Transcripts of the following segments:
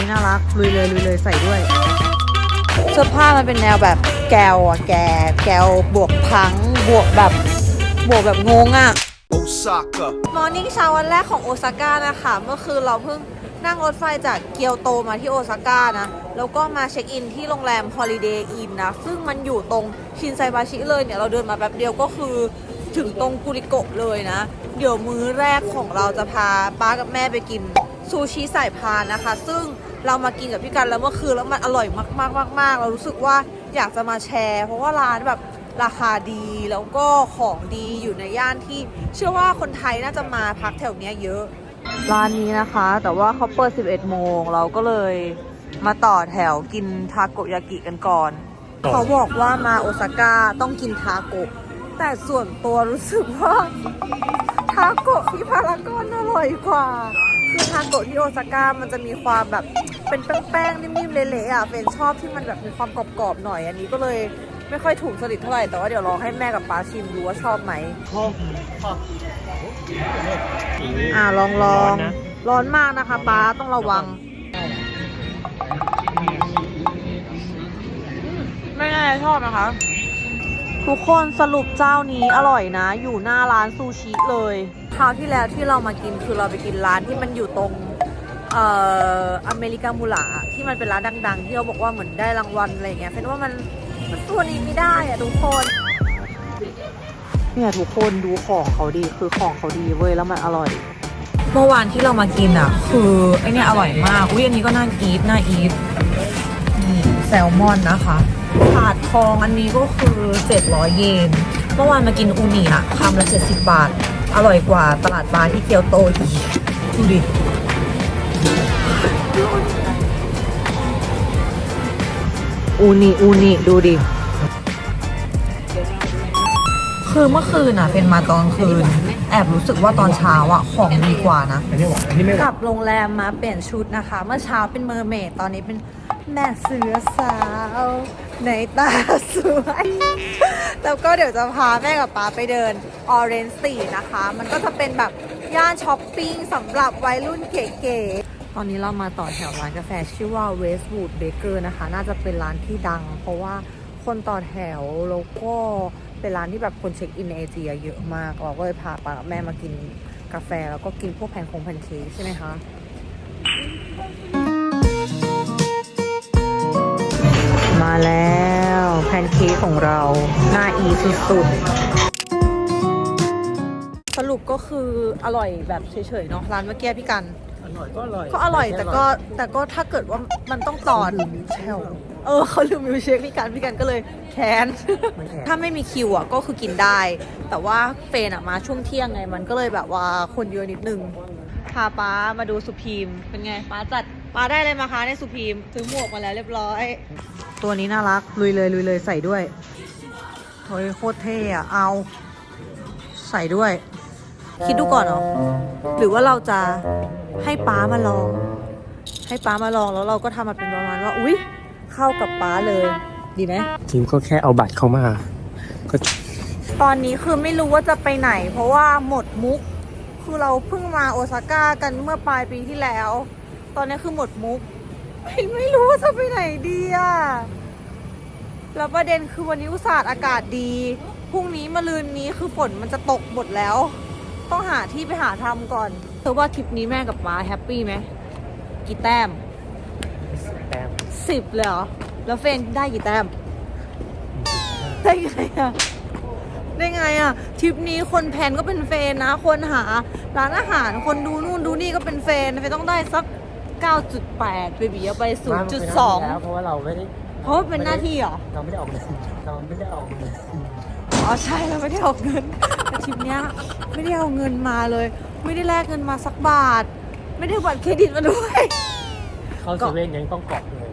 นี้น่ารักลุยเลยลุยเลยใส่ด้วย เสื้อผ้ามันเป็นแนวแบบแกวอะแกแกวบวกพัง บวกแบบบวกแบบงงอะ Osaka. มอร์นิ่งเช้าวันแรกของโอซาก้านะคะเมื่อคืนเราเพิ่งนั่งรถไฟจากเกียวโตมาที่โอซาก้านะ แล้วก็มาเช็คอินที่โรงแรม Holiday Inn นะ ซึ่งมันอยู่ตรงชินไซบาชิเลยเนี่ย เราเดินมาแป๊บเดียวก็คือถึงตรงกุริโกะเลยนะ เดี๋ยวมื้อแรกของเราจะพาป้ากับแม่ไปกินซูชิสายพานนะคะ ซึ่ง เรามากินกับพี่กันแล้วเมื่อคืนแล้วมันอร่อยมากๆมากๆเรารู้สึกว่าอยากจะมาแชร์ เพราะว่าร้านแบบราคาดีแล้วก็ของดีอยู่ในย่านที่เชื่อว่าคนไทยน่าจะมาพักแถวเนี้ยเยอะ ร้านนี้นะคะ แต่ว่าเขาเปิด 11 โมง เราก็เลยมาต่อแถวกินทาโกยากิกันก่อน เขาบอกว่ามาโอซาก้าต้องกินทาโกะแต่ส่วนตัวรู้สึกว่า ทาโกะที่พารากอนอร่อยกว่า คือทาโกะที่โอซาก้ามันจะมีความแบบเป็นแป้งๆนิ่มๆเละๆอะเป็นชอบที่มันแบบมีความกรอบๆหน่อย อันนี้ก็เลยไม่ค่อยถูกสลิดเท่าไหร่แต่ว่าเดี๋ยวลองให้แม่กับป้าชิมดูว่าชอบไหมชอ่าลองลองร้อนนะร้อนมากนะคะป้าต้องระวัง ไม่แน่าชอบนะคะ ทุกคนสรุปเจ้านี้อร่อยนะ อยู่หน้าร้านซูชิเลย ราวที่แล้วที่เรามากินคือเราไปกินร้านที่มันอยู่ตรงเอ่ออเมริกามูลาที่มันเป็นร้านดัง ๆ ที่เขาบอกว่าเหมือนได้รางวัลอะไรอย่างเงี้ยเป็นว่ามันมันตัวนี้ไม่ได้อะทุกคนเนี่ยทุกคนดูของเขาดีคือของเขาดีเว้ยแล้วมันอร่อย เมื่อวานที่เรามากินอะ คือไอเนี่ยอร่อยมากอุ้ยอันนี้ก็น่าอีทน่าอีทนี่แซลมอนนะคะถาดทองอันนี้ก็คือ 700 เยน เมื่อวานมากินอูนิอะคำละ 70 บาท อร่อยกว่าตลาดปลาที่เกียวโตอีกดูดิอูนิอูนิดูดิ คือเมื่อคืนอะ เป็นมาตอนคืน แอบรู้สึกว่าตอนเช้าอะ ของดีกว่านะอันนี้หวานอันนี้ไม่หกวานลับโรงแรมมาเปลี่ยนชุดนะคะ เมื่อเช้าเป็นเมอร์เมดตอนนี้เป็นแม่เสือสาว ในตาสวย แล้วก็เดี๋ยวจะพาแม่กับป๊าไปเดิน Orange Street นะคะ มันก็จะเป็นแบบย่านช้อปปิ้งสำหรับวัยรุ่นเก๋ๆ ตอนนี้เรามาต่อแถวร้านกาแฟชื่อว่า Westwood Baker นะคะ น่าจะเป็นร้านที่ดัง เพราะว่าคนต่อแถวแล้วก็เป็นร้านที่แบบคนเช็คอินในเอเชียเยอะมาก เราก็เลยพาป๊ากับแม่มากินกาแฟแล้วก็กินพวกแพนคงแพนเค้กใช่ไหมคะ มาแล้วแพนเค้กของเราหน้าอีสุดๆ สรุปก็คืออร่อยแบบเฉยๆเนาะร้านเมื่อกี้พี่กัน อร่อยก็อร่อยก็อร่อยแต่ก็แต่ก็ถ้าเกิดว่ามันต้องต่อแชลเออเขาลืมมิวเชคพี่กันพี่กันก็เลยแค้นไม่แพงถ้าไม่มีคิวอะก็คือกินได้ แต่ว่าเฟรนอะมาช่วงเที่ยงไงมันก็เลยแบบว่าคนเยอะนิดนึงพาป้ามาดูสุพีมเป็นไงป้าจัด ป้าได้เลยมาคะในสุพีมซื้อหมวกมาแล้วเรียบร้อย ตัวนี้น่ารัก ลุยเลยลุยเลยใส่ด้วยโอ้ยโคตรเท่อะเอา ใส่ด้วย คิดดูก่อนเนาะหรือว่าเราจะให้ป้ามาลอง ให้ป้ามาลองแล้วเราก็ทำมาเป็นประมาณว่าอุ๊ย เข้ากับป้าเลย ดีไหมทีมก็แค่เอาบัตรเข้ามาก็ตอนนี้คือไม่รู้ว่าจะไปไหน เพราะว่าหมดมุก คือเราเพิ่งมาโอซาก้ากันเมื่อปลายปีที่แล้วต อนนี้คือหมดมุก ไม่ไม่รู้ว่าจะไปไหนดีอะแล้วประเด็นคือวันนี้อุตส่าห์อากาศดี พรุ่งนี้มะรืนนี้คือฝนมันจะตกหมดแล้ว ต้องหาที่ไปหาทำก่อนเธอว่าทริปนี้แม่กับป้าแฮปปี้ไหม กี่แต้มแต้มสิบเลยเหรอ แล้วเฟรนได้กี่แต้ม ได้ไงอะได้ไงอะทริปนี้คนแพลนก็เป็นเฟรนนะ คนหาร้านอาหารคนดูนู่นดูนี่ก็เป็นเฟรนเฟรนต้องได้สัก 9.8เบบีเอาไป0.2 เพราะว่าเราไม่ได้เพราะว่าเป็นหน้าที่เหรอ เราไม่ได้ออกเงินเราไม่ได้ออกเงินอ๋อใช่เราไม่ได้ออกเงินแต่ทริปเนี้ยไม่ได้เอาเงินมาเลย ไม่ได้แลกเงินมาสักบาท ไม่ได้บัตรเครดิตมาด้วย เข้าเซเว่นยังต้องกรอกเลย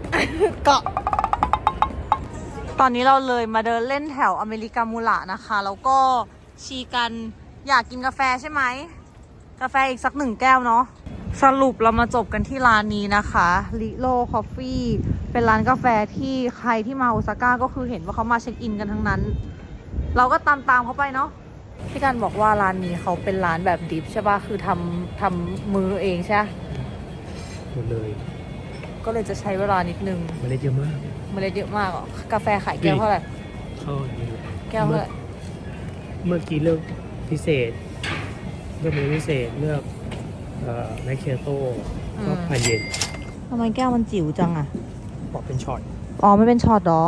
เกาะ ตอนนี้เราเลยมาเดินเล่นแถวอเมริกามูลานะคะ แล้วก็ชีกันอยากกินกาแฟใช่ไหม กาแฟอีกสักหนึ่งแก้วเนาะ สรุปเรามาจบกันที่ร้านนี้นะคะลิโลคอฟฟี่เป็นร้านกาแฟที่ใครที่มาโอซาก้าก็คือเห็นว่าเขามาเช็คอินกันทั้งนั้น เราก็ตามตามๆเขาไปเนาะพี่กันบอกว่าร้านนี้เขาเป็นร้านแบบดิฟใช่ป่ะคือทำทำมือเองใช่ปะหมดเลยคก็เลยจะใช้เวลานิดนึงมันเลยเยอะมากเมล็ดเยอะมากอะกาแฟขายแก้วเท่าไหร่เข้าอันนี้เลยแก้วเท่าไหร่เมื่อกี้เลือกพิเศษเลือกเมนูพิเศษเลือกเอ่อ แมคเคโต้ก็พันเยนทำไมแก้วมันจิ๋วจังอะบอกเป็นช็อตอ๋อไม่เป็นช็อตหรอ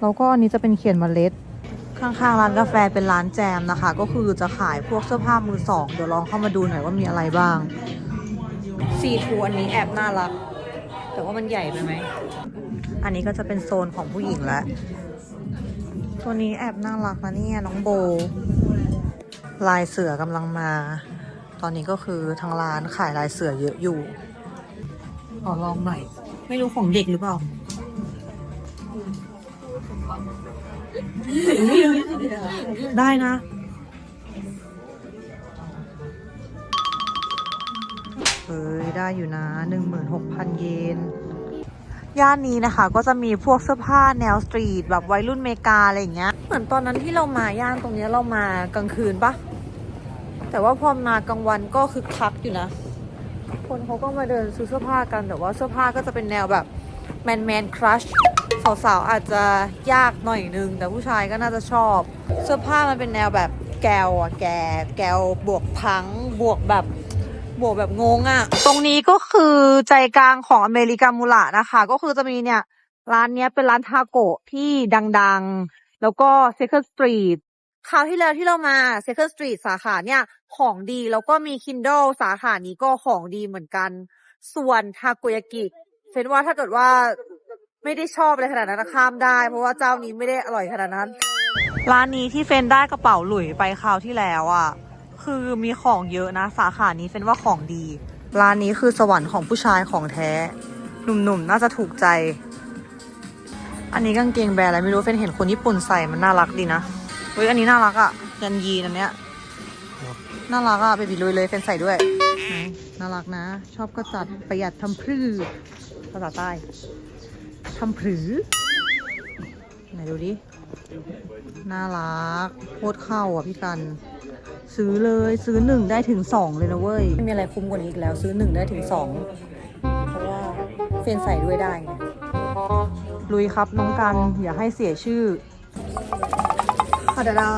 แล้วก็อันนี้จะเป็นเขียนเมล็ด ข้างๆร้านกาแฟเป็นร้านแจมนะคะ ก็คือจะขายพวกเสื้อผ้ามือสอง เดี๋ยวลองเข้ามาดูหน่อยว่ามีอะไรบ้างซีทูอันนี้แอบน่ารัก แต่ว่ามันใหญ่ไปไหม อันนี้ก็จะเป็นโซนของผู้หญิงแล้ว ตัวนี้แอบน่ารักนะเนี่ยน้องโบ ลายเสือกำลังมา ตอนนี้ก็คือทางร้านขายลายเสือเยอะอยู่ ขอลองหน่อย ไม่รู้ของเด็กหรือเปล่าได้นะเฮ้ย ได้อยู่นะ 16,000 เยน ย่านนี้นะคะ ก็จะมีพวกเสื้อผ้าแนวสตรีทแบบวัยรุ่นเมกาอะไรอย่างเงี้ย เหมือนตอนนั้นที่เรามาย่านตรงนี้เรามากลางคืนปะ แต่ว่าพอมากลางวันก็คึกคักอยู่นะ คนเขาก็มาเดินซื้อเสื้อผ้ากัน แต่ว่าเสื้อผ้าก็จะเป็นแนวแบบแมนแมนครัชสาวๆอาจจะยากหน่อยนึง แต่ผู้ชายก็น่าจะชอบ เสื้อผ้ามันเป็นแนวแบบแกวอะแกแกวบวกพังบวกแบบบวกแบบงงอะตรงนี้ก็คือใจกลางของอเมริกามูละนะคะ ก็คือจะมีเนี่ย ร้านเนี้ยเป็นร้านทาโกะที่ดังๆ แล้วก็ Second Street คราวที่แล้วที่เรามา Second Street สาขาเนี่ย ของดีแล้วก็มี Kindle สาขานี้ก็ของดีเหมือนกัน ส่วนทาโกยากิเฟนว่าถ้าเกิดว่าไม่ได้ชอบอะไรขนาดนั้นข้ามได้ เพราะว่าเจ้านี้ไม่ได้อร่อยขนาดนั้น ร้านนี้ที่เฟนได้กระเป๋าหลุยไปคราวที่แล้วอะ คือมีของเยอะนะ สาขานี้เฟนว่าของดี ร้านนี้คือสวรรค์ของผู้ชายของแท้ หนุ่มๆ น่าจะถูกใจ อันนี้กางเกงแบรนด์อะไรไม่รู้เฟนเห็นคนญี่ปุ่นใส่มันน่ารักดีนะ เฮ้ยอันนี้น่ารักอะยันยีนอันเนี้ยน่ารักอะเบบีลุยเลยเฟนใส่ด้วยไหนน่ารักนะ ชอบก็จัดประหยัดทำพรือภาษาใต้ทำพรือไหนดูดิ น่ารักโคตรเข้าอะพี่กัน ซื้อเลยซื้อหนึ่งได้ถึงสองเลยนะเว้ย ไม่มีอะไรคุ้มกว่านี้อีกแล้ว ซื้อหนึ่งได้ถึงสองเพราะว่าเฟนใส่ด้วยได้ไงลุยครับน้องกันอย่าให้เสียชื่อ ทาดาดา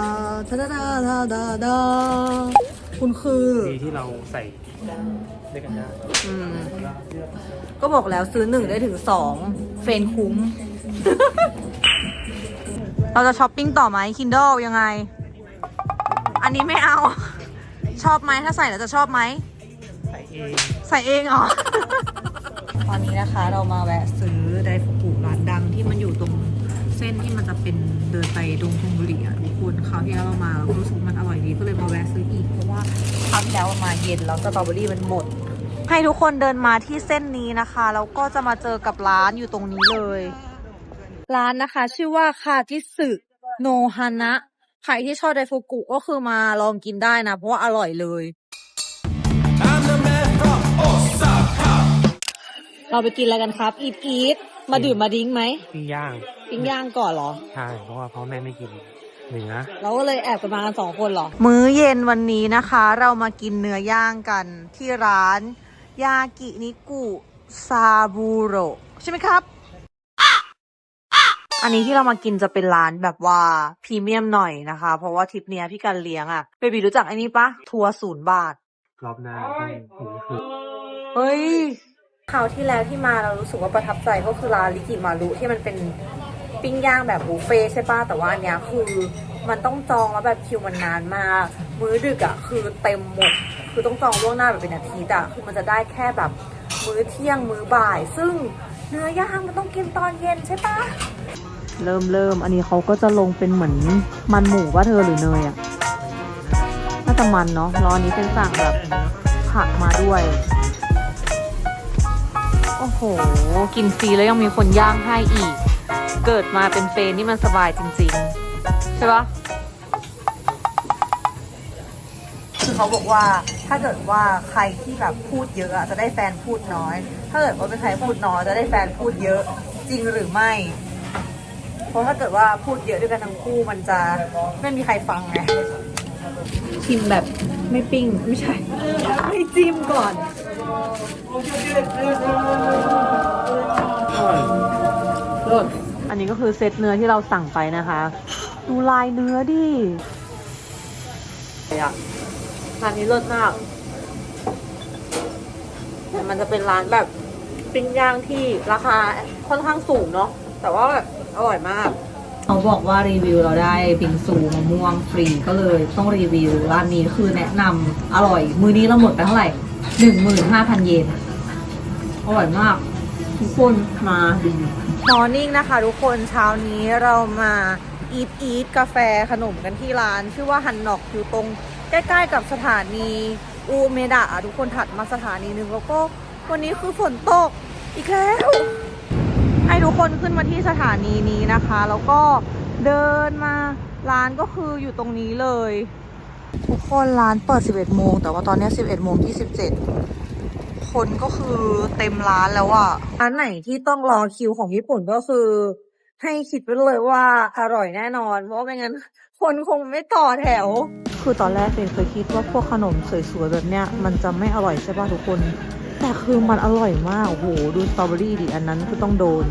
ทาดาดาทาดาดาคุณคือดีที่เราใส่ด้วยกันได้อืมก็บอกแล้วซื้อหนึ่งได้ถึงสองเฟนคุ้ม เราจะช้อปปิ้งต่อไหม Kindle ยังไง อันนี้ไม่เอา ชอบไหมถ้าใส่แล้วจะชอบไหม ใส่เอง ใส่เองเหรอ ตอนนี้นะคะเรามาแวะซื้อไดฟุกุร้านดังที่มันอยู่ตรงเส้นที่มันจะเป็นเดินไปดงทงบุรีอะทุก คนคราวที่แล้วเรามาเรารู้สึกมันอร่อยดีก็เลยมาแวะซื้ออีกเพราะว่าคราวที่แล้วเรามาเย็นแล้วสตรอเบอรี่มันหมด ให้ทุกคนเดินมาที่เส้นนี้นะคะแล้วก็จะมาเจอกับร้านอยู่ตรงนี้เลย ร้านนะคะ ชื่อว่าคาจิสึโนฮานะใครที่ชอบไดฟุกุก็คือมาลองกินได้นะ เพราะว่าอร่อยเลยเราไปกินอะไรกันครับ อีทอีทมาดื่มมาดิ้งไหมปิ้งย่างปิ้งย่างก่อนเหรอ ใช่ เพราะว่าพ่อแม่ไม่กิน เนื้อเราก็เลยแอบกันมากันสองคนเหรอ มื้อเย็นวันนี้นะคะ เรามากินเนื้อย่างกันที่ร้าน ยากินิกุซาบูโรใช่ไหมครับ อันนี้ที่เรามากินจะเป็นร้านแบบว่าพรีเมียมหน่อยนะคะ เพราะว่าทริปเนี้ยพี่กันเลี้ยงอะ่ะเบบีรู้จักไอ้นี้ปะทัวร์ศูนย์บาท รอบหน้าต้องหูคือเฮ้ย คราวที่แล้วที่มาเรารู้สึกว่าประทับใจก็คือร้านลิกิมารุที่มันเป็น ปิ้งย่างแบบบุฟเฟ่ใช่ป่ะ แต่ว่าอันเนี้ยคือมันต้องจองแล้วแบบคิวมันนานมาก มื้อดึกอะ่ะคือเต็มหมด คือต้องจองล่วงหน้าแบบเป็นอาทิตย์อะ่ะคือมันจะได้แค่แบบมื้อเที่ยงมื้อบ่าย ซึ่งเนื้อย่างมันต้องกินตอนเย็นใช่ปะเริ่มเริ่มอันนี้เขาก็จะลงเป็นเหมือนมันหมูว่าเธอหรือเนยอะ่ะน่าจะมันเนาะรออันนี้เป็นสั่งแบบผักมาด้วย โอ้โห กินฟรีแล้วยังมีคนย่างให้อีก เกิดมาเป็นเฟรนนี่มันสบายจริงๆ ใช่ปะคือเขาบอกว่าถ้าเกิดว่าใครที่แบบพูดเยอะอะจะได้แฟนพูดน้อย ถ้าเกิดว่าเป็นใครพูดน้อยจะได้แฟนพูดเยอะจริงหรือไม่ เพราะถ้าเกิดว่าพูดเยอะด้วยกันทั้งคู่มันจะไม่มีใครฟังไงชิมแบบไม่ปิ้งไม่ใช่ ไม่จิ้มก่อน นนี้ก็คือเซตเนื้อที่เราสั่งไปนะคะ ดูลายเนื้อดิอะร้านนี้เลิศมาก แต่มันจะเป็นร้านแบบปิ้งย่างที่ราคาค่อนข้างสูงเนาะ แต่ว่าแบบอร่อยมาก เขาบอกว่ารีวิวเราได้บิงซูมะม่วงฟรีก็เลยต้องรีวิวร้านนี้คือแนะนำอร่อย มือนี้เราหมดไปเท่าไหร่หนึ่งหมื่นห้าพันเยนอร่อยมาก ทุกคนมาดี มอร์นิ่งนะคะทุกคนเช้านี้เรามาอีทอีทกาแฟขนมกันที่ร้าน ชื่อว่าฮันนอกอยู่ตรงใกล้ๆกับสถานีอูเมดะทุกคนถัดมาสถานีหนึ่งแล้วก็วันนี้คือฝนตกอีกแล้วให้ทุกคนขึ้นมาที่สถานีนี้นะคะ แล้วก็เดินมาร้านก็คืออยู่ตรงนี้เลย ทุกคนร้านเปิด 11 โมง แต่ว่าตอนนี้ 11 โมง27 คนก็คือเต็มร้านแล้วอะร้านไหนที่ต้องรอคิวของญี่ปุ่นก็คือ ให้คิดไว้เลยว่าอร่อยแน่นอน เพราะว่าไม่งั้นคนคงไม่ต่อแถว คือตอนแรกเฟนเคยคิดว่าพวกขนมสวยๆแบบเนี้ยมันจะไม่อร่อยใช่ป่ะทุกคน แต่คือมันอร่อยมาก โอ้โห ดูสตรอเบอรี่ดิ อันนั้นคือต้องโดน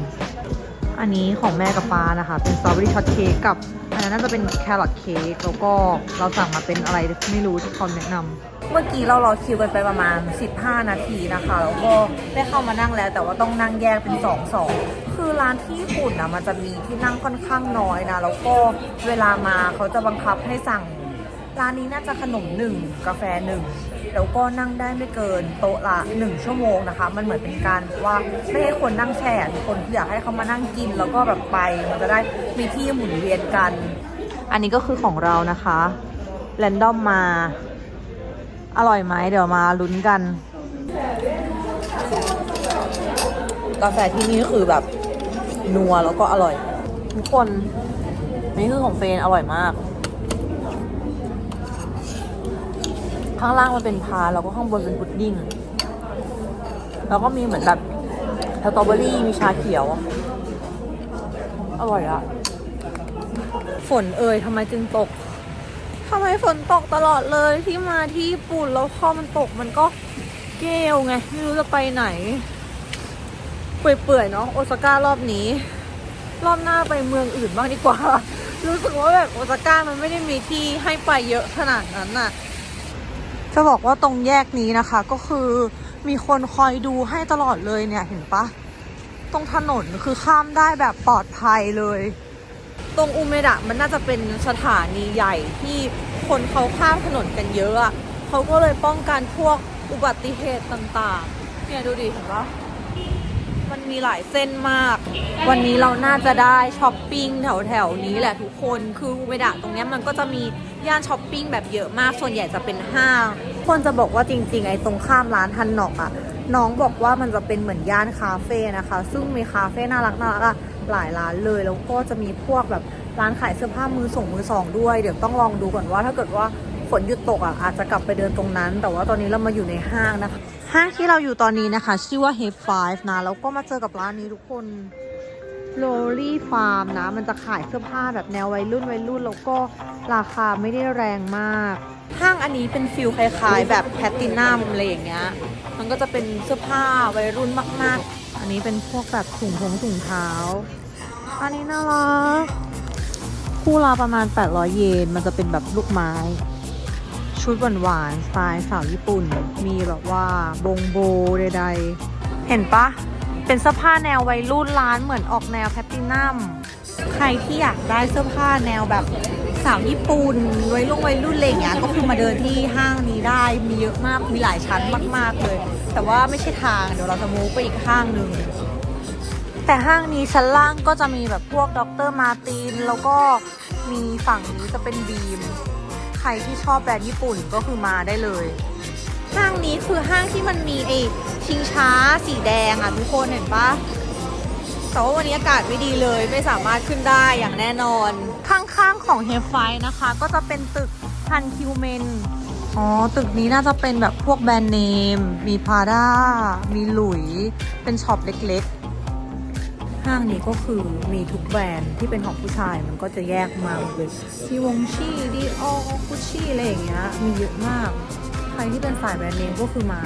อันนี้ของแม่กับป้านะคะ เป็นสตรอเบอรี่ช็อตเค้กกับ อันนั้นน่าจะเป็นแครอทเค้กแล้วก็เราสั่งมาเป็นอะไรไม่รู้ที่เขาแนะนำเมื่อกี้เรารอคิวกันไปประมาณ 15 นาทีนะคะ แล้วก็ได้เข้ามานั่งแล้ว แต่ว่าต้องนั่งแยกเป็น2อสองคือร้านที่ญี่ปุ่นนะมันจะมีที่นั่งค่อนข้างน้อยนะ แล้วก็เวลามาเขาจะบังคับให้สั่ง ร้านนี้น่าจะขนมหนึ่งกาแฟหนึ่งแล้วก็นั่งได้ไม่เกินโต๊ะละหนึ่งชั่วโมงนะคะ มันเหมือนเป็นการว่าไม่ให้คนนั่งแช่ทุกคนอยากให้เขามานั่งกิน แล้วก็แบบไปมันจะได้มีที่หมุนเวียนกัน อันนี้ก็คือของเรานะคะแรนดอมมา อร่อยไหมเดี๋ยวมาลุ้นกัน กาแฟที่นี่คือแบบนัวแล้วก็อร่อย ทุกคนนี่คือของเฟนอร่อยมาก ข้างล่างมันเป็นพาแล้วก็ข้างบนเป็นพุดดิ้ง แล้วก็มีเหมือนแบบสตรอเบอรี่มีชาเขียว อร่อยอะฝนเอ่ยทำไมจึงตกทำไมฝนตกตลอดเลยที่มาที่ญี่ปุ่นแล้วพอมันตกมันก็เกลไง ไม่รู้จะไปไหน เปื่อยๆเนาะโอซาก้ารอบนี้ รอบหน้าไปเมืองอื่นบ้างดีกว่า รู้สึกว่าแบบโอซาก้ามันไม่ได้มีที่ให้ไปเยอะขนาดนั้นน่ะ จะบอกว่าตรงแยกนี้นะคะ ก็คือมีคนคอยดูให้ตลอดเลยเนี่ยเห็นปะตรงถนนคือข้ามได้แบบปลอดภัยเลย ตรงอุเมดะมันน่าจะเป็นสถานีใหญ่ที่คนเขาข้ามถนนกันเยอะเขาก็เลยป้องกันพวกอุบัติเหตุต่างๆ เนี่ยดูดิเห็นปะ มันมีหลายเส้นมาก วันนี้เราน่าจะได้ช้อปปิ้งแถวๆนี้แหละทุกคนคืออุเมดะตรงเนี้ยมันก็จะมีย่านช้อปปิ้งแบบเยอะมากส่วนใหญ่จะเป็นห้าง คนจะบอกว่าจริง ๆ ไอ้ตรงข้ามร้านฮันนอกอะน้องบอกว่ามันจะเป็นเหมือนย่านคาเฟ่นะคะ ซึ่งมีคาเฟ่น่ารักน่ารักอะหลายร้านเลย แล้วก็จะมีพวกแบบร้านขายเสื้อผ้ามือส่งมือสองด้วย เดี๋ยวต้องลองดูก่อนว่าถ้าเกิดว่าฝนหยุดตกอะอาจจะกลับไปเดินตรงนั้น แต่ว่าตอนนี้เรามาอยู่ในห้างนะคะ ห้างที่เราอยู่ตอนนี้นะคะ ชื่อว่า h e 5นะแล้วก็มาเจอกับร้านนี้ทุกคนโ o ลี่ฟาร์มนะ มันจะขายเสื้อผ้าแบบแนววัยรุ่นวัยรุ่น แล้วก็ราคาไม่ได้แรงมาก ห้างอันนี้เป็นฟิลคล้ายๆ แบบแพตตินัมอะไรอย่างเงี้ย มันก็จะเป็นเสื้อผ้าวัยรุ่นมากๆ อันนี้เป็นพวกแบบถุงผงถุงเท้า อันนี้น่ารักคู่ละประมาณ 800 เยน มันจะเป็นแบบลูกไม้ ชุดหวานๆสไตล์สาวญี่ปุ่น มีแบบว่าบงโบใดๆ เห็นปะ เป็นเสื้อผ้าแนววัยรุ่นร้านเหมือนออกแนวแพตตินัม ใครที่อยากได้เสื้อผ้าแนวแบบสาวญี่ปุ่นวัยรุ่นวัยรุ่นอะไรอย่างเงี้ยก็คือมาเดินที่ห้างนี้ได้มีเยอะมากมีหลายชั้นมาก ๆเลย แต่ว่าไม่ใช่ทางเดี๋ยวเราจะมูฟไปอีกห้างหนึ่งแต่ห้างนี้ชั้นล่างก็จะมีแบบพวกดรมาร์มาตินแล้วก็มีฝั่งนี้จะเป็นบีม รที่ชอบแบรนด์ญี่ปุ่นก็คือมาได้เลย ห้างนี้คือห้างที่มันมีไอชิงช้าสีแดงอะทุกคนเห็นปะแต่ว่าวันนี้อากาศไม่ดีเลยไม่สามารถขึ้นได้อย่างแน่นอน ข้างๆของเฮฟไฟนะคะ ก็จะเป็นตึกฮันคิวเมนอ๋อ ตึกนี้น่าจะเป็นแบบพวกแบรนด์เนม มีพาด้ามีหลุย เป็นช็อปเล็กๆ ห้างนี้ก็คือมีทุกแบรนด์ที่เป็นของผู้ชายมันก็จะแยกมาเลยที่วงชี่ดีออกุชชี่อะไรอย่างเงี้ยมีเยอะมาก ใครที่เป็นสายแบรนด์เนมก็คือมา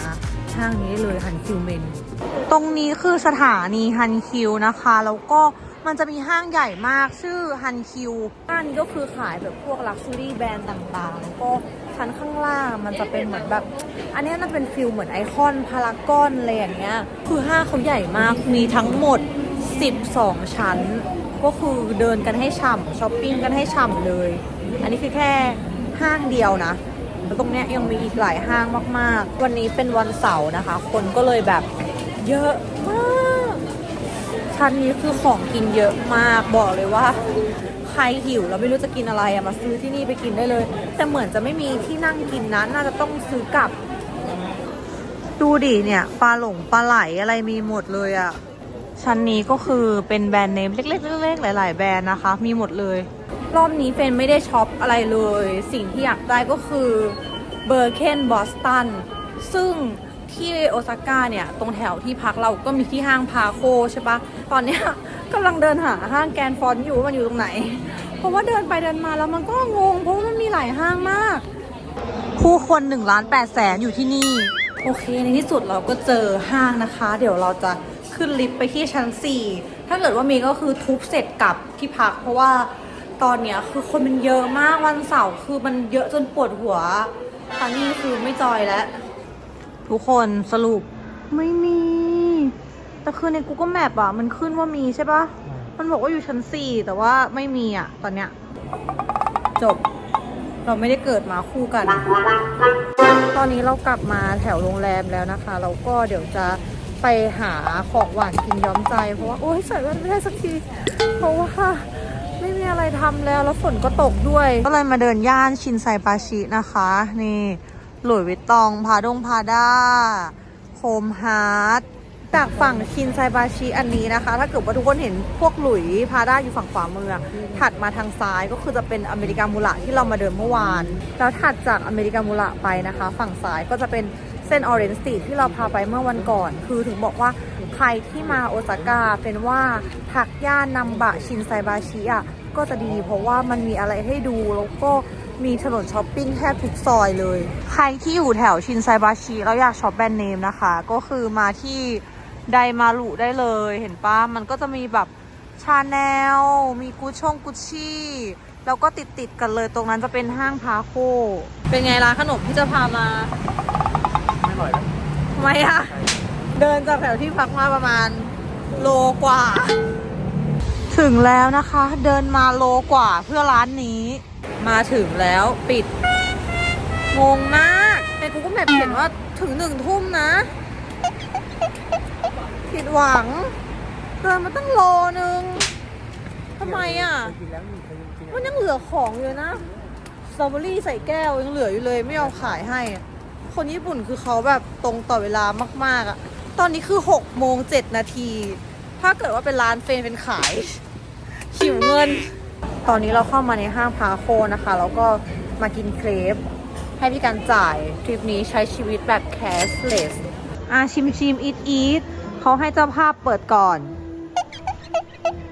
ห้างนี้เลยฮันคิวเมนตรงนี้คือสถานีฮันคิวนะคะ แล้วก็มันจะมีห้างใหญ่มากชื่อฮันคิวห้างนี้ก็คือขายแบบพวกลักชัวรี่แบรนด์ต่างๆ ก็ชั้นข้างล่างมันจะเป็นเหมือนแบบ อันนี้น่าเป็นฟิลเหมือนไอคอนพารากอนอะไรอย่างเงี้ย คือห้างเขาใหญ่มากมีทั้งหมด 12 ชั้น ก็คือเดินกันให้ฉ่ำช้อปปิ้งกันให้ฉ่ำเลย อันนี้คือแค่ห้างเดียวนะแล้วตรงเนี้ยยังมีอีกหลายห้างมาก ๆ วันนี้เป็นวันเสาร์นะคะ คนก็เลยแบบเยอะมากชั้นนี้คือของกินเยอะมากบอกเลยว่า ใครหิวแล้วไม่รู้จะกินอะไรอะมาซื้อที่นี่ไปกินได้เลย แต่เหมือนจะไม่มีที่นั่งกินนะน่าจะต้องซื้อกลับ ดูดิเนี่ยปลาหลงปลาไหลอะไรมีหมดเลยอะ ชั้นนี้ก็คือเป็นแบรนด์เนมเล็กๆเล็กๆหลาย ๆ แบรนด์นะคะ มีหมดเลย รอบนี้เฟนไม่ได้ช็อปอะไรเลย สิ่งที่อยากได้ก็คือเบอร์เคนบอสตันซึ่งที่โอซาก้าเนี่ย ตรงแถวที่พักเราก็มีที่ห้างพาโคใช่ปะตอนเนี้ยกำลังเดินหาห้างแกรนด์ฟอนต์อยู่ว่ามันอยู่ตรงไหน เพราะว่าเดินไปเดินมาแล้วมันก็งง เพราะว่ามันมีหลายห้างมาก ผู้คน1ล้าน8แสนอยู่ที่นี่ โอเคในที่สุดเราก็เจอห้างนะคะ เดี๋ยวเราจะ ขึ้นลิฟต์ไปที่ชั้น 4 ถ้าเกิดว่ามีก็คือทุบเสร็จกลับที่พัก เพราะว่าตอนเนี้ยคือคนมันเยอะมากวันเสาร์คือมันเยอะจนปวดหัวตอนนี้คือไม่จอยแล้ว ทุกคนสรุปไม่มี แต่คือใน Google Map อะมันขึ้นว่ามีใช่ปะมันบอกว่าอยู่ชั้น 4 แต่ว่าไม่มีอะตอนเนี้ยจบเราไม่ได้เกิดมาคู่กัน ตอนนี้เรากลับมาแถวโรงแรมแล้วนะคะ เราก็เดี๋ยวจะ ไปหาของหวานกินย้อมใจ เพราะว่าโอ๊ยใส่แว่นไม่ได้สักที เพราะว่าไม่มีอะไรทำแล้วแล้วฝนก็ตกด้วย ก็เลยมาเดินย่านชินไซปาชินะคะ นี่หลุยส์วิตตองพาดงพาด้าโฮมฮาร์ดจากฝั่งชินไซบาชิอันนี้นะคะ ถ้าเกิดว่าทุกคนเห็นพวกหลุยส์พาด้าอยู่ฝั่งขวามือ ถัดมาทางซ้ายก็คือจะเป็นอเมริกามูระที่เรามาเดินเมื่อวาน แล้วถัดจากอเมริกามูระไปนะคะ ฝั่งซ้ายก็จะเป็น เส้นออเรนจ์สตรีทที่เราพาไปเมื่อวันก่อน คือถึงบอกว่าใครที่มาโอซาก้าเป็นว่าผักย่านนัมบะชินไซบาชิอะก็จะดีเพราะว่ามันมีอะไรให้ดูแล้วก็มีถนนช้อปปิ้งแทบทุกซอยเลย ใครที่อยู่แถวชินไซบาชิแล้วอยากช็อปแบรนด์เนมนะคะ ก็คือมาที่ไดมารุได้เลย เห็นปะมันก็จะมีแบบชาแนลมีกุชงกุชชี่แล้วก็ติดติดกันเลยตรงนั้นจะเป็นห้างพาโค เป็นไงร้านขนมที่จะพามา ไม่อร่อยนะทำไมอะเดินจากแถวที่พักมาประมาณโลกว่า ถึงแล้วนะคะ เดินมาโลกว่าเพื่อร้านนี้ มาถึงแล้วปิด งงมากในกูก็แมพเขียนว่าถึงหนึ่งทุ่มนะผิดหวัง เดินมาตั้งโลนึงทำไมอะ กินแล้วมีใครกิน มันยังเหลือของอยู่นะ สตรอเบอรี่ใส่แก้วยังเหลืออยู่เลยไม่ยอมขายให้อะ คนญี่ปุ่นคือเขาแบบตรงต่อเวลามากๆอะตอนนี้คือ6โมง7นาที ถ้าเกิดว่าเป็นร้านเฟรนเป็นขายหิวเงิน ตอนนี้เราเข้ามาในห้างพาโคนะคะ แล้วก็มากินเครปให้พี่การจ่ายทริปนี้ใช้ชีวิตแบบ cashless อะชิมชิมอีทอีทเขาให้เจ้าภาพเปิดก่อน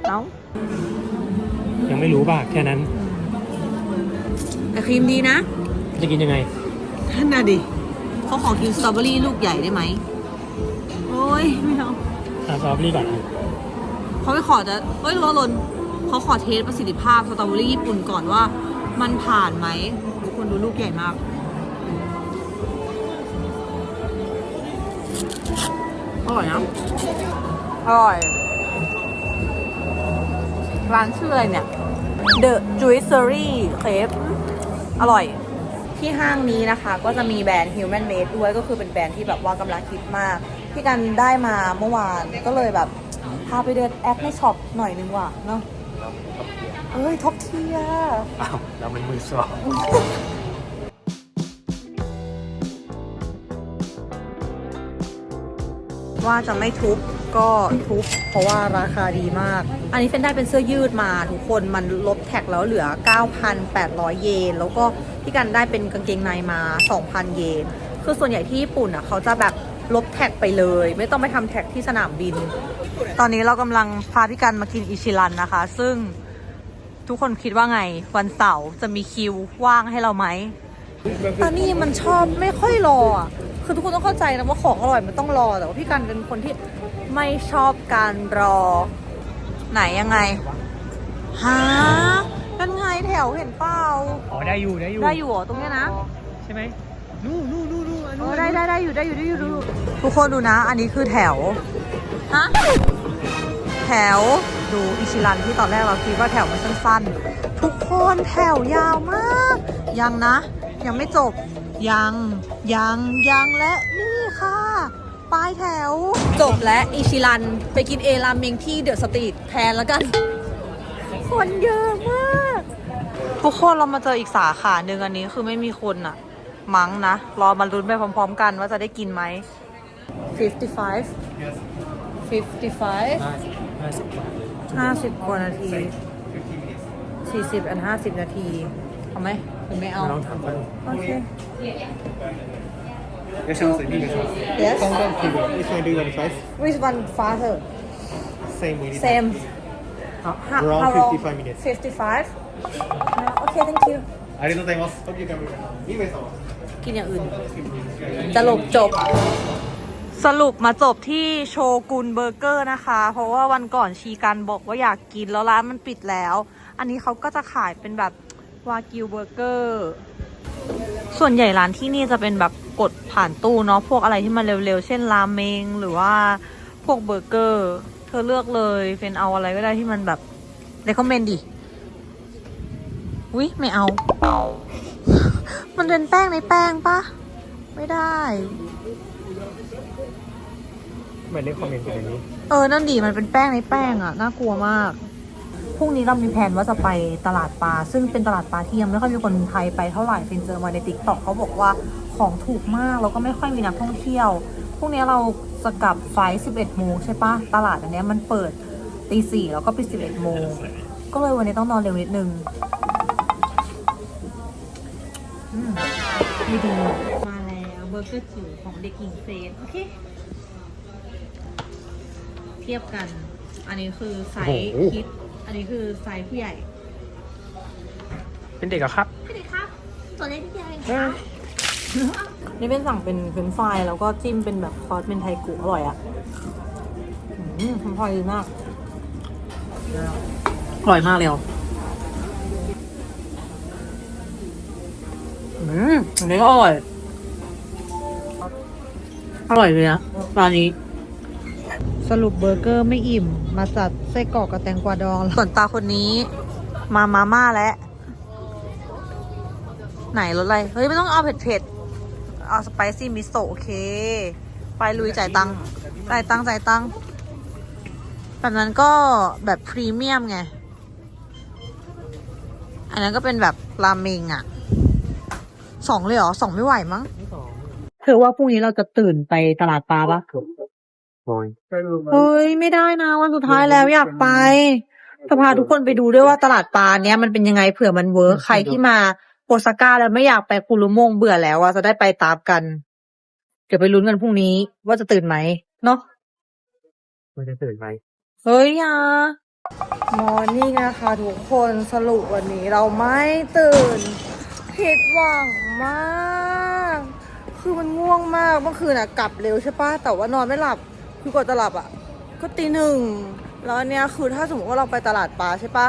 เอ้ายังไม่รู้ป่ะแค่นั้น แต่ครีมดีนะ จะกินยังไงท่านน่ะดิ เขาขอกินสตรอเบอรี่ลูกใหญ่ได้ไหม โอ้ยไม่เอาอะซอฟรี่ก่อนอะเขาไม่ขอจะเฮ้ยรัวลนเขาขอเทสประสิทธิภาพสตรอเบอรี่ญี่ปุ่นก่อนว่า มันผ่านไหมทุกคนดูลูกใหญ่มาก อร่อยนะ อร่อย ร้านชื่ออะไรเนี่ย The Juicery Cafe อร่อย ที่ห้างนี้นะคะ ก็จะมีแบรนด์ Human Made ด้วยก็คือเป็นแบรนด์ที่แบบว่ากำลังฮิตมาก ที่กันได้มาเมื่อวานก็เลยแบบพาไปเดินแอปในช็อปหน่อยนึงว่ะเนาะเอ้ยท็อปเทียอ้าวเราเป็นมือสองว่าจะไม่ทุบก็ทุบเพราะว่าราคาดีมาก อันนี้เฟนได้เป็นเสื้อยืดมาทุกคนมันลดแท็กแล้วเหลือ 9,800 เยน แล้วก็ พี่กันได้เป็นกางเกงในมา 2,000 เยน คือส่วนใหญ่ที่ญี่ปุ่นอะเขาจะแบบลบแท็กไปเลย ไม่ต้องไปทำแท็กที่สนามบิน ตอนนี้เรากำลังพาพี่กันมากินอิชิรันนะคะ ซึ่งทุกคนคิดว่าไง วันเสาร์จะมีคิวว่างให้เราไหมตอนนี้มันชอบไม่ค่อยรออะคือทุกคนต้องเข้าใจนะว่าของอร่อยมันต้องรอ แต่ว่าพี่กันเป็นคนที่ไม่ชอบการรอ ไหนยังไงฮะ นั่นไงแถวเห็นเปล่าอ๋อได้อยู่ได้อยู่ได้อยู่เหรอตรงเนี้ยนะใช่ไหมนู่นนู่นนู่นนู่นอันเอนู้อนได้ได้ได้อยู่ได้อยู่ได้อยู่ดูทุกคนดูนะ อันนี้คือแถวฮะแถวดูอิชิรันที่ตอนแรกเราคิดว่าแถวมันสั้นๆ ทุกคนแถวยาวมาก ยังนะ ยังไม่จบ ยังยังยังและนี่ค่ะ ปลายแถว จบและอิชิรันไปกินเอราเมงที่เดอะสตรีทแทนแล้วกัน คนเยอะมาก ทุกคนเรามาเจออีกสาขาหนึ่งอันนี้คือไม่มีคนอะมั้งนะ รอมาลุ้นไปพร้อมๆกันว่าจะได้กินไหม 55 55 nice, nice. 50กว่านาที 40 อัน 50 นาที เอาไหมหรือไม่เอา然后谈判。โอเค要香水那个香水 yes 刚刚提的，which one do you want to try? which one faster Same with it. same how, how Around long? 55 minutes. 55 no, okay thank you ありがとうございます。Hope you can remember. リーグさんは กินอย่างอื่น สรุปจบ สรุปมาจบที่โชกุนเบอร์เกอร์นะคะ เพราะว่าวันก่อนชีกันบอกว่าอยากกินแล้วร้านมันปิดแล้ว อันนี้เขาก็จะขายเป็นแบบวากิวเบอร์เกอร์ ส่วนใหญ่ร้านที่นี่จะเป็นแบบกดผ่านตู้เนาะ พวกอะไรที่มันเร็วๆ เช่นราเมง หรือว่าพวกเบอร์เกอร์ เธอเลือกเลยเป็นเอาอะไรก็ได้ที่มันแบบเ e คอมเมนดิอุ้ยไม่เอา มันเป็นแป้งในแป้งปะไม่ได้เหมือนได้คอมเมนต์ไปอย่างนี้ เออ นั่นดีมันเป็นแป้งในแป้งอะน่ากลัวมาก พรุ่งนี้เรามีแผนว่าจะไปตลาดปลา ซึ่งเป็นตลาดปลาที่ยังไม่ค่อยมีคนไทยไปเท่าไหร่ฟินเจอมาในติ๊กต็อกเขาบอกว่าของถูกมาก แล้วก็ไม่ค่อยมีนักท่องเที่ยว พรุ่งนี้เราจะกลับไฟล์11โมงใช่ปะตลาดอันเนี้ยมันเปิดตีสี่แล้วก็ปิด11โมง ก็เลยวันนี้ต้องนอนเร็วนิดนึงอืมดีดีมาแล้วเบอร์เกอร์จิ๋วของเด็กหญิงเฟสโอเค เทียบกัน อันนี้คือไซส์คิด อันนี้คือไซส์ผู้ใหญ่เป็นเด็กเหรอะครับ พี่เด็กครับ ตัวเล็กที่ใหญ่เออ นี่เป็นสั่งเป็นเฟรนช์ฟรายแล้วก็จิ้มเป็นแบบซอสเป็นไทกุอร่อยอะอืมพอดีมาก อร่อยมากเลยอะอืมอันนี้ก็อร่อย อร่อยเลยนะร้านนี้ สรุปเบอร์เกอร์ไม่อิ่ม มาจัดไส้กรอกกับแตงกวาดอง ส่วนตาคนนี้มามาม่าแล้วไหนรสอะไร เฮ้ย ไม่ต้องเอาเผ็ดๆ เอาสไปซี่มิโซะโอเค ไปลุยจ่ายตังค์จ่ายตังค์จ่ายตังค์แบบนั้นก็แบบพรีเมียมไง อันนั้นก็เป็นแบบราเมงอะสองเลยเหรอสองไม่ไหวมั้งที่สองเธอว่าพรุ่งนี้เราจะตื่นไปตลาดปลาปะโอ้ยเฮ้ยไม่ได้นะวันสุดท้ายแล้วอยากไปจะพาทุกคนไปดูด้วยว่าตลาดปลาเนี้ยมันเป็นยังไงเผื่อมันเวิร์คใครที่มา โอซาก้าแล้วไม่อยากไปคุรุโมงเบื่อแล้วอะจะได้ไปตามกัน เดี๋ยวไปลุ้นกันพรุ่งนี้ว่าจะตื่นไหมเนาะมันจะตื่นไหมเฮ้ยยามอร์นิ่งนะคะทุกคนสรุปวันนี้เราไม่ตื่น ผิดหวังมาก คือมันง่วงมากเมื่อคืนอะกลับเร็วใช่ปะแต่ว่านอนไม่หลับ คือกว่าจะหลับอะก็ตีหนึ่งแล้วอันเนี้ยคือถ้าสมมติว่าเราไปตลาดปลาใช่ปะ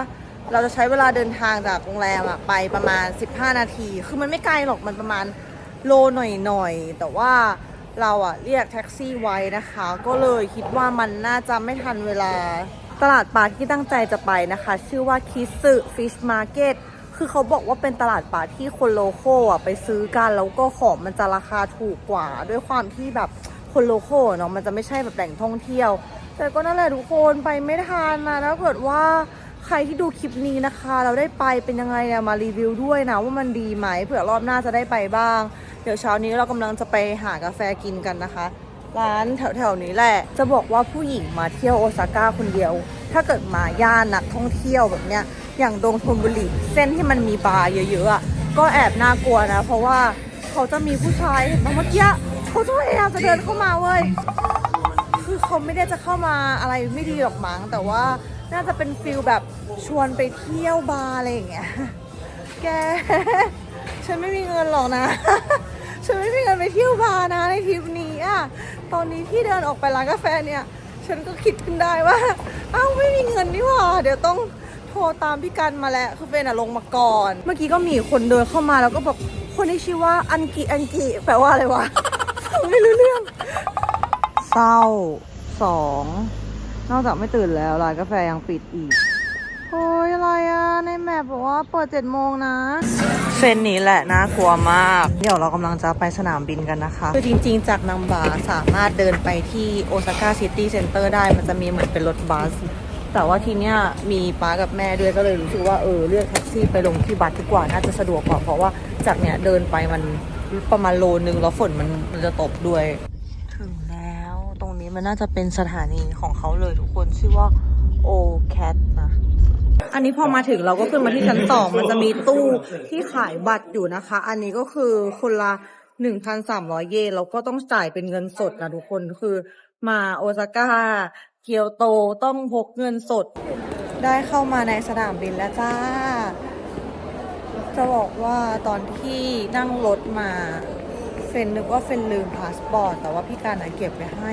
เราจะใช้เวลาเดินทางจากโรงแรมอะไปประมาณ 15 นาที คือมันไม่ไกลหรอกมันประมาณโลหน่อยๆ แต่ว่าเราอะเรียกแท็กซี่ไว้นะคะ ก็เลยคิดว่ามันน่าจะไม่ทันเวลาตลาดปลาที่ตั้งใจจะไปนะคะ ชื่อว่าคิสึฟิชมาร์เก็ตคือเขาบอกว่าเป็นตลาดปลาที่คนโลโก้อะไปซื้อกันแล้วก็ของมันจะราคาถูกกว่า ด้วยความที่แบบคนโลโก้เนาะมันจะไม่ใช่แบบแหล่งท่องเที่ยว แต่ก็นั่นแหละทุกคนไปไม่ทันนะแล้วเกิดว่า ใครที่ดูคลิปนี้นะคะ เราได้ไปเป็นยังไงเนี่ยมารีวิวด้วยนะว่ามันดีไหมเผื่อรอบหน้าจะได้ไปบ้าง เดี๋ยวเช้านี้เรากำลังจะไปหากาแฟกินกันนะคะ ร้านแถวๆนี้แหละ จะบอกว่าผู้หญิงมาเที่ยวโอซาก้าคนเดียว ถ้าเกิดมาย่านนักท่องเที่ยวแบบเนี้ยอย่างดงทนบุรีเส้นที่มันมีบาร์เยอะๆอะก็แอบน่ากลัวนะ เพราะว่าเขาจะมีผู้ชายเห็นไหมเมื่อกี้เขาจะพยายามจะเดินเข้ามาเว้ยคือเขาไม่ได้จะเข้ามาอะไรไม่ดีหรอกมั้งแต่ว่า น่าจะเป็นฟิลแบบชวนไปเที่ยวบาร์อะไรอย่างเงี้ย แก ฉันไม่มีเงินหรอกนะ ฉันไม่มีเงินไปเที่ยวบาร์นะในทริปนี้อะ ตอนนี้ที่เดินออกไปร้านกาแฟเนี่ย ฉันก็คิดขึ้นได้ว่า อ้าวไม่มีเงินนี่หว่า เดี๋ยวต้องโทรตามพี่กันมาแล้ว คือเป็นอะลงมาก่อน เมื่อกี้ก็มีคนเดินเข้ามาแล้วก็บอกคนที่ชื่อว่าอันกิอันกิแปลว่าอะไรวะ ไม่รู้เรื่อง เศร้าสอง นอกจากไม่ตื่นแล้วร้านกาแฟยังปิดอีก โอ้ยอะไรอะในแมปบอกว่าเปิดเจ็ดโมงนะ เส้นนี้แหละน่ากลัวมาก เดี๋ยวเรากำลังจะไปสนามบินกันนะคะ คือจริงๆ จากนัมบาสามารถเดินไปที่โอซาก้าซิตี้เซ็นเตอร์ได้ มันจะมีเหมือนเป็นรถบัส แต่ว่าทีเนี้ยมีป้ากับแม่ด้วยก็เลยรู้สึกว่าเออเลือกแท็กซี่ไปลงที่บัสดีกว่าน่าจะสะดวกกว่าเพราะว่าจากเนี้ยเดินไปมันประมาณโลนึงแล้วฝนมันมันจะตกด้วย นี้มันน่าจะเป็นสถานีของเขาเลยทุกคนชื่อว่า O Cat นะอันนี้พอมาถึงเราก็ขึ้นมาที่ชั้นสองมันจะมีตู้ที่ขายบัตรอยู่นะคะ อันนี้ก็คือคนละหนึ่งพันสามร้อยเยนแล้วก็ต้องจ่ายเป็นเงินสดนะทุกคนคือมาโอซาก้า เกียวโตต้องพกเงินสด ได้เข้ามาในสนามบินแล้วจ้า จะบอกว่าตอนที่นั่งรถมาเฟนนึกว่าเฟนลืมพาสปอร์ต แต่ว่าพี่การเก็บไว้ให้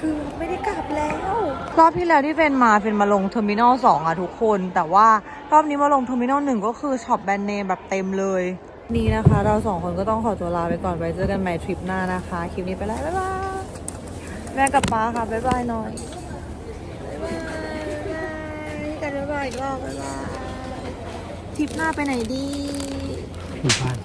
คือไม่ได้กลับแล้ว รอบที่แล้วที่เฟนมาเฟนมาลงเทอร์มินอลสองอะทุกคน แต่ว่ารอบนี้มาลงเทอร์มินอลหนึ่งก็คือช็อปแบรนด์เนมแบบเต็มเลย นี่นะคะ เราสองคนก็ต้องขอตัวลาไปก่อนไว้เจอกันใหม่ทริปหน้านะคะ คลิปนี้ไปแล้วบ๊ายบายแม่กับป้าค่ะบ๊ายบายหน่อยบ๊ายบายบ๊ายบายพี่กันบ๊ายบายอีกรอบบ๊ายบายทริปหน้าไปไหนดีอยู่บ้าน